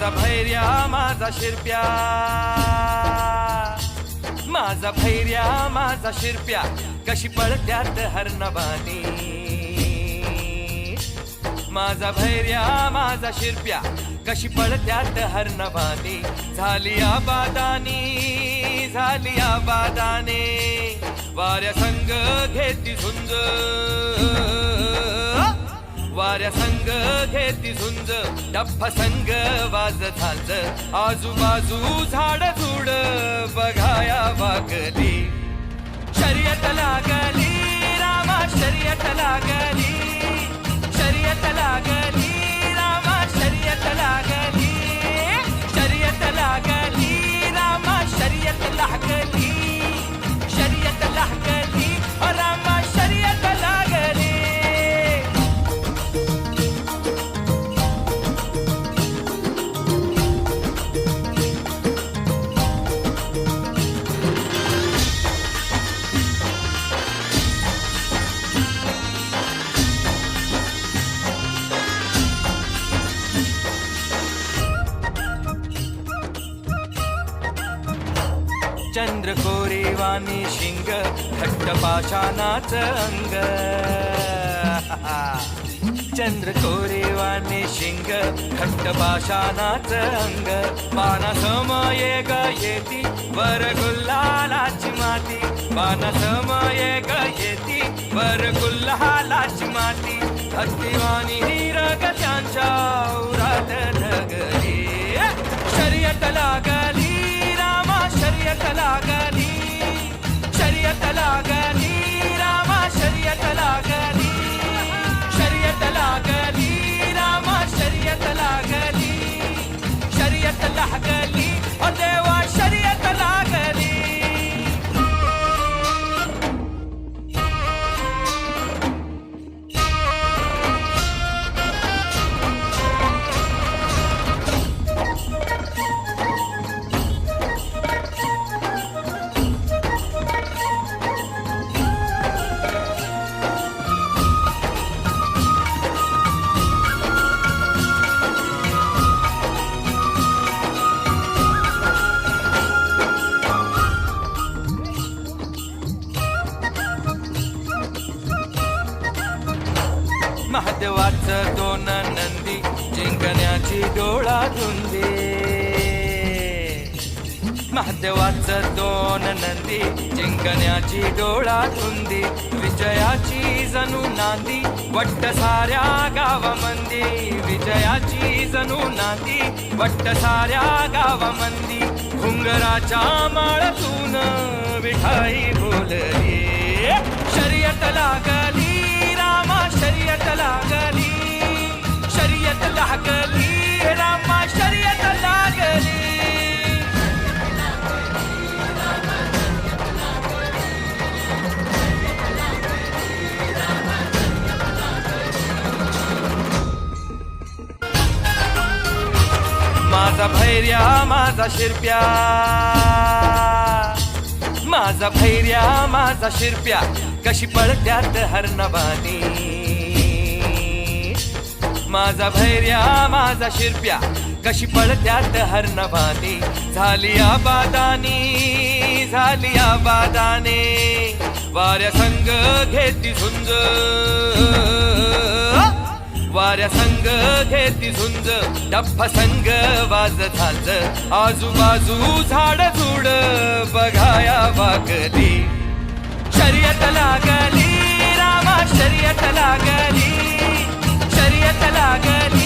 माझा भैर्या माझा शिरप्या. माझा भैर्या माझा शिरप्या. कशी पळत्यात हरणबानी. माझा भैर्या माझा शिरप्या. कशी पळत्यात हरणबानी. झाली आबादानी झाली आबादाने. वाऱ्या संग घेती झुंज. वाऱ्या संग घेती झुंज डप्पा संग वाज झांज. आजूबाजू झाड झुड बघाया वागली. शर्यत लागली रामा शर्यत लागली. शर्यत लागली. चंद्र कोरेवानी शिंग घट्ट पाषाणाच अंग. चंद्र कोरेवानी शिंग घट्ट पाषाणाच अंग. पाना समये ग येती वर गुल्हालाची माती. पाना समये ग येती वर गुल्हालाची माती. हत्तीवानी हिरग त्यांच्या उरात ढगली. शर्यत लागली शर्यत लागली शर्यत लागली रामा शर्यत लागली शर्यत जिंकण्याची डोळा धुंदी महादेवाचं दोन नंदी जिंकण्याची डोळा धुंदी विजयाची जणू नांदी वट्ट साऱ्या गावामंदी. विजयाची जणू नांदी वट्ट साऱ्या गावामंदी. घुंगराच्या माळतून विठाई बोलली. शर्यत लागली रामा शर्यत लागली माझा भैर्या माझा शिरप्या. माझा भैर्या माझा शिरप्या. कशी पळत्यात हरणबानी. माझा भैर्या माझा शिरप्या. कशी पळत्यात हरणबानी. झाली आबादानी झाली आबादाने. वाऱ्या संग घेती झुंज. वाऱ्या संग घेती झुंज डप्पा संग वाज झांज आजूबाजू झाड झुड बघाया वागली. शर्यत लागली रामा शर्यत लागली. शर्यत लागली.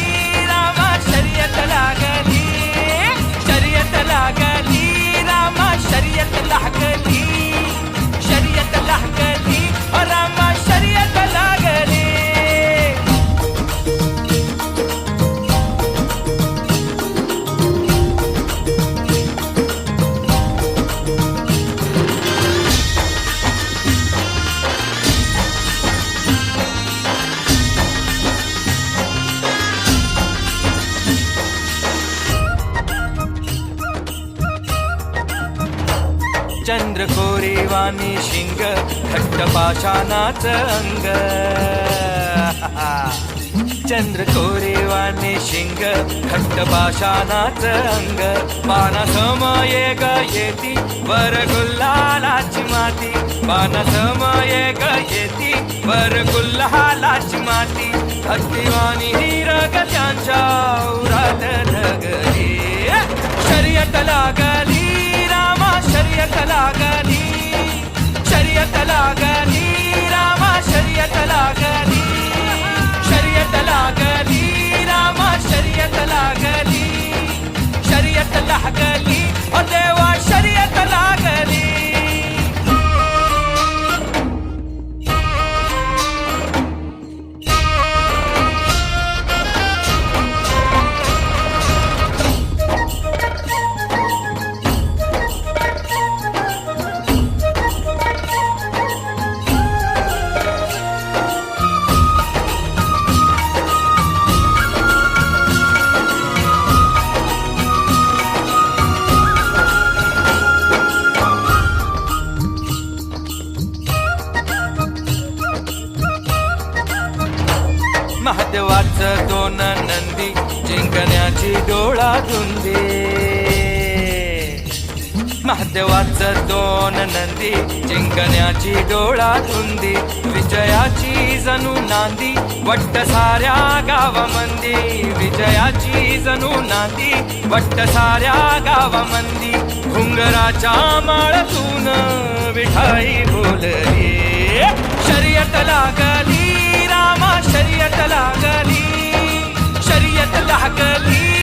चंद्र कोरेवानी शिंग खट्ट पाषाणाच अंग. चंद्र कोरेवाने शिंग खट्ट पाषाणाच अंग. पाना समये ग येती वर गुल्हालाची माती. पाना समये ग येती वर गुल्हालाची माती. हत्तीवाणी हिरग त्यांच्या उरात नगरी शर्यत लागली शर्यत लागली शर्यत लागली रामा शर्यत लागली शर्यत महादेवाच दोन नंदी जिंकण्याची डोळा धुंदी. महादेवाच दोन नंदी जिंकण्याची डोळा धुंदी. विजयाची जणू नांदी वट्ट साऱ्या गावामंदी. विजयाची जणू नांदी वट्ट साऱ्या गावामंदी. घुंगराच्या माळतून विठाई बोलली. ماما شريت العقلي شريت العقلي